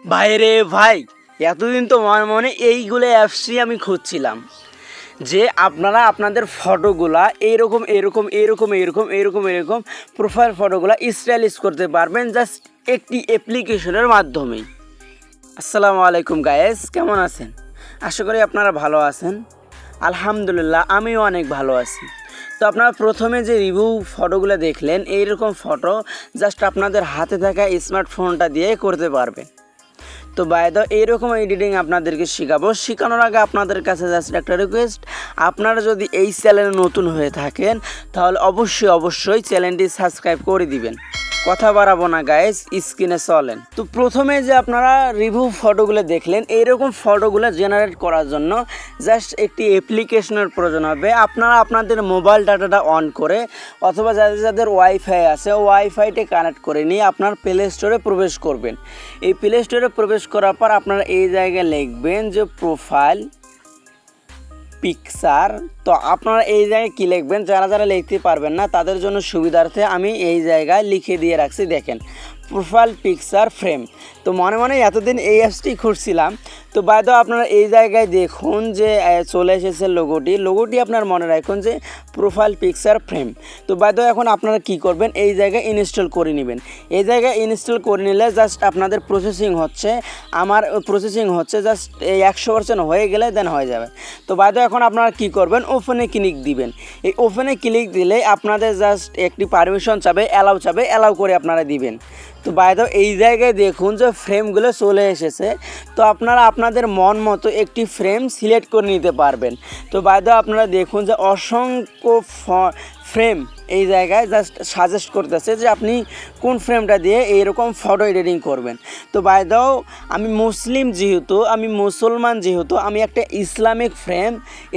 ভাইরে ভাই, এতদিন তো মনে মনে এইগুলো অ্যাপসই আমি খুঁজছিলাম যে আপনারা আপনাদের ফটোগুলা এইরকম এরকম এরকম এরকম এরকম এরকম প্রোফাইল ফটোগুলা স্টাইলিশ করতে পারবেন জাস্ট একটি অ্যাপ্লিকেশনের মাধ্যমেই। আসসালামু আলাইকুম গায়েস কেমন আছেন? আশা করি আপনারা ভালো আছেন। আলহামদুলিল্লাহ, আমিও অনেক ভালো আছি। তো আপনারা প্রথমে যে রিভিউ ফটোগুলো দেখলেন, এইরকম ফটো জাস্ট আপনাদের হাতে থাকা স্মার্টফোনটা দিয়ে করতে পারবেন। তো বায়দ এইরকম এডিটিং আপনাদেরকে শেখাবো। শেখানোর আগে আপনাদের কাছে জাস্ট একটা রিকোয়েস্ট আপনারা যদি এই চ্যানেলে নতুন হয়ে থাকেন, তাহলে অবশ্যই অবশ্যই চ্যানেলটি সাবস্ক্রাইব করে দিবেন। কথা বাড়াবো না গাইজ স্ক্রিনে চলেন। তো প্রথমে যে আপনারা রিভিউ ফটোগুলো দেখলেন, এইরকম ফটোগুলো জেনারেট করার জন্য জাস্ট একটি অ্যাপ্লিকেশনের প্রয়োজন হবে। আপনারা আপনাদের মোবাইল ডাটাটা অন করে, অথবা যাদের যাদের ওয়াইফাই আছে ওয়াইফাইতে কানেক্ট করে নিয়ে আপনার প্লে স্টোরে প্রবেশ করবেন। এই প্লে স্টোরে প্রবেশ করার পর আপনারা এই জায়গায় লিখবেন যে প্রোফাইল পিকচার তো আপনারা এই জায়গায় কী লিখবেন? যারা যারা লিখতে পারবেন না, তাদের জন্য সুবিধার্থে আমি এই জায়গায় লিখে দিয়ে রাখছি, দেখেন। Profile picture frame. তো মনে মনে এতদিন এই অ্যাপসটি খুঁজছিলাম। তো বাইদ আপনারা এই জায়গায় দেখুন যে চলে এসেছে লোগোটি লোগোটি আপনার মনে রাখুন যে, প্রোফাইল পিকচার ফ্রেম। তো বাইদ এখন আপনারা কি করবেন? এই জায়গায় ইনস্টল করে নেবেন। এই জায়গায় ইনস্টল করে নিলে জাস্ট আপনাদের প্রসেসিং হচ্ছে। আমার প্রসেসিং হচ্ছে জাস্ট এই একশো পার্সেন্ট হয়ে গেলে দেন হয়ে যাবে। তো বাইদ এখন আপনারা কি করবেন? ওপেনে ক্লিক দিবেন। এই ওপেনে ক্লিক দিলে আপনাদের জাস্ট একটি পারমিশন চাবে অ্যালাউ চাবে অ্যালাউ করে আপনারা দিবেন। তো বাইরে এই জায়গায় দেখুন যে ফ্রেমগুলো চলে এসেছে। তো আপনারা আপনাদের মন মতো একটি ফ্রেম সিলেক্ট করে নিতে পারবেন। তো বাইরে আপনারা দেখুন যে অসংখ্য ফ্রেম এই জায়গায় জাস্ট সাজেস্ট করতেছে যে আপনি কোন ফ্রেমটা দিয়ে এইরকম ফটো এডিটিং করবেন। তো বাইদাও আমি মুসলিম যেহেতু, আমি মুসলমান যেহেতু, আমি একটা ইসলামিক ফ্রেম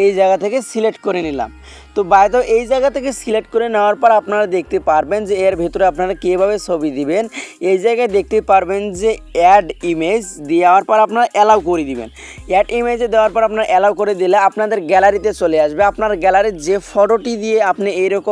এই জায়গা থেকে সিলেক্ট করে নিলাম। তো বাইদাও এই জায়গা থেকে সিলেক্ট করে নেওয়ার পর আপনারা দেখতে পারবেন যে এর ভেতরে আপনারা কীভাবে ছবি দিবেন। এই জায়গায় দেখতে পারবেন যে অ্যাড ইমেজ দেওয়ার পর আপনারা অ্যালাউ করে দিবেন। অ্যাড ইমেজে দেওয়ার পর আপনারা অ্যালাউ করে দিলে আপনাদের গ্যালারিতে চলে আসবে। আপনার গ্যালারির যে ফটোটি দিয়ে আপনি এইরকম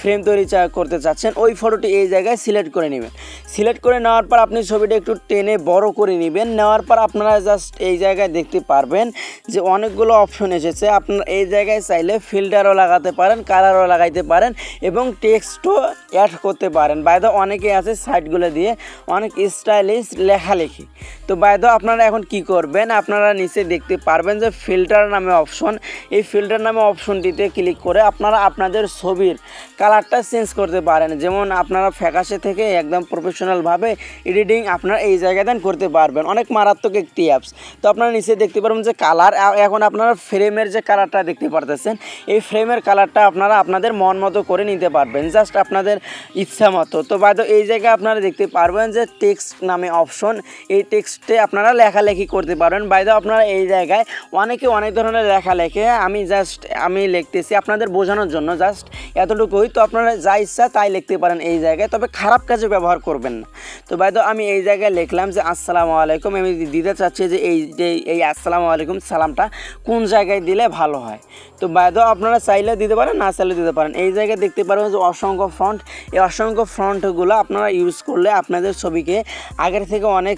ফ্রেম তৈরি করতে চাচ্ছেন, ওই ফটোটি এই জায়গায় সিলেক্ট করে নেবেন। সিলেক্ট করে নেওয়ার পর আপনি ছবিটা একটু টেনে বড় করে নেবেন। নেওয়ার পর আপনারা জাস্ট এই জায়গায় দেখতে পারবেন যে অনেকগুলো অপশন এসেছে। আপনারা এই জায়গায় চাইলে ফিল্টারও লাগাতে পারেন কালারও লাগাইতে পারেন এবং টেক্সটও অ্যাড করতে পারেন। বাইদা অনেকে আছে সাইটগুলো দিয়ে অনেক স্টাইলিশ লেখালেখি। তো বাইদা আপনারা এখন কি করবেন? আপনারা নিচে দেখতে পারবেন যে ফিল্টার নামে অপশন এই ফিল্টার নামে অপশনটিতে ক্লিক করে আপনারা আপনাদের ছবির কালারটা চেঞ্জ করতে পারেন। যেমন আপনারা ফ্যাকাশে থেকে একদম প্রফেশনালভাবে এডিটিং আপনারা এই জায়গায় দেন করতে পারবেন। অনেক মারাত্মক একটি অ্যাপস তো আপনারা নিচে দেখতে পারবেন যে কালার এখন আপনারা ফ্রেমের যে কালারটা দেখতে পারতেছেন, এই ফ্রেমের কালারটা আপনারা আপনাদের মন মতো করে নিতে পারবেন। জাস্ট আপনাদের ইচ্ছা মতো। তো বাদ এই জায়গায় আপনারা দেখতে পারবেন যে টেক্সট নামে অপশন এই টেক্সটে আপনারা লেখালেখি করতে পারবেন। বাইদেও আপনারা এই জায়গায় অনেকে অনেক ধরনের লেখা লেখে আমি জাস্ট আমি লিখতেছি আপনাদের বোঝানোর জন্য। জাস্ট এতটুকুই, তো আপনারা যা ইচ্ছা তাই লিখতে পারেন এই জায়গায়। তবে খারাপ কাজে ব্যবহার করবেন না। তো বাইদেও আমি এই জায়গায় লিখলাম যে, আসসালামু আলাইকুম। আমি দিতে চাচ্ছি যে, এই যে, এই আসসালামু আলাইকুম সালামটা কোন জায়গায় দিলে ভালো হয়? তো বাইদেও আপনারা চাইলে দিতে পারেন, না চাইলে দিতে পারেন। এই জায়গায় দেখতে পারবেন যে, অসংখ্য ফ্রন্ট এই অসংখ্য ফ্রন্টগুলো আপনারা ইউজ করলে আপনাদের ছবিকে আগের থেকে অনেক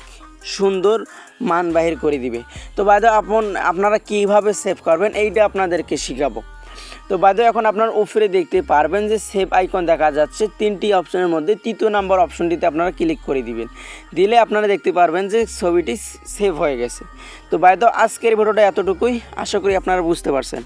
সুন্দর মান বাহির করে দিবে। তো বাইদে, আপন, আপনারা কীভাবে সেভ করবেন, এইটা আপনাদেরকে শেখাবো। তো বাদে এখন আপনার উপরে দেখতে পারবেন যে সেভ আইকন দেখা যাচ্ছে। তিনটি অপশনের মধ্যে তৃতীয় নাম্বার অপশনটিতে আপনারা ক্লিক করে দিবেন। দিলে আপনারা দেখতে পারবেন যে ছবিটি সেভ হয়ে গেছে। তো বাইদ আজকের ভিডিওটা এতটুকুই। আশা করি আপনারা বুঝতে পারছেন।